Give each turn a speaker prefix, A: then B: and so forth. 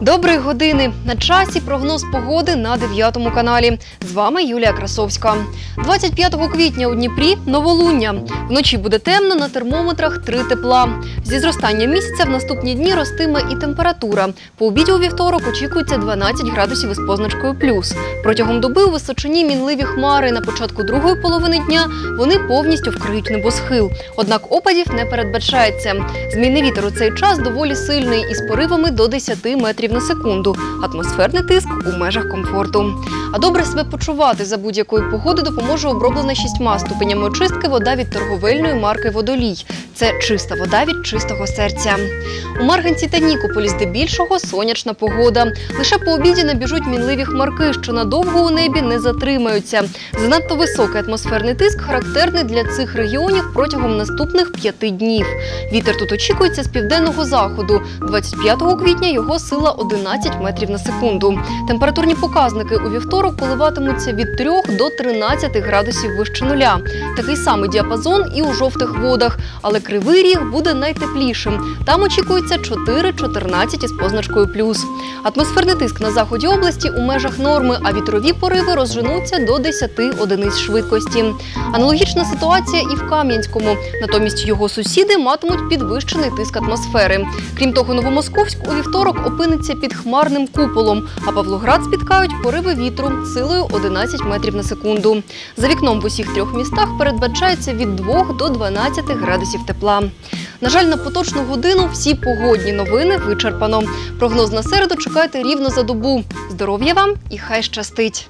A: Доброї години на часі прогноз погоди на 9 каналі. З вами Юлія Красовська. 25 квітня у Дніпрі новолуння. Вночі буде темно на термометрах 3 тепла. Зі зростання місяця в наступні дні ростиме і температура. По обіді у вівторок очікується 12 градусів із позначкою плюс. Протягом доби у височині мінливі хмари. На початку другої половини дня вони повністю вкриють небосхил. Однак опадів не передбачається. Змійний вітер у цей час доволі сильний із поривами до 10 метрів на секунду. Атмосферний тиск у межах комфорту. А добре себе почувати за будь-якої погоди допоможе оброблена шістьма ступенями очистки вода від торговельної марки Водолій. Це чиста вода від чистого серця. У Марганці та Нікополі здебільшого сонячна погода. Лише по обіді набіжуть мінливі хмарки, що надовго у небі не затримаються. Занадто високий атмосферний тиск характерний для цих регіонів протягом наступних п'яти днів. Вітер тут очікується з південного заходу. 25 квітня його сила 11 метрів на секунду. Температурні показники у вівторок коливатимуться від 3 до 13 градусів вище нуля. Такий самий діапазон і у жовтих водах, але кривий ріг буде найтеплішим. Там очікується 4-14 із позначкою плюс. Атмосферний тиск на заході області у межах норми, а вітрові пориви розженуться до 10 одиниць швидкості. Аналогічна ситуація і в Кам'янському. Натомість його сусіди матимуть підвищений тиск атмосфери. Крім того, Новомосковськ у вівторок опиниться під хмарним куполом, а Павлоград спіткають пориви вітру силою 11 метрів на секунду. За вікном в усіх трьох містах передбачається від 2 до 12 градусів тепла. На жаль, на поточну годину всі погодні новини вичерпано. Прогноз на середу чекайте рівно за добу. Здоров'я вам і хай щастить!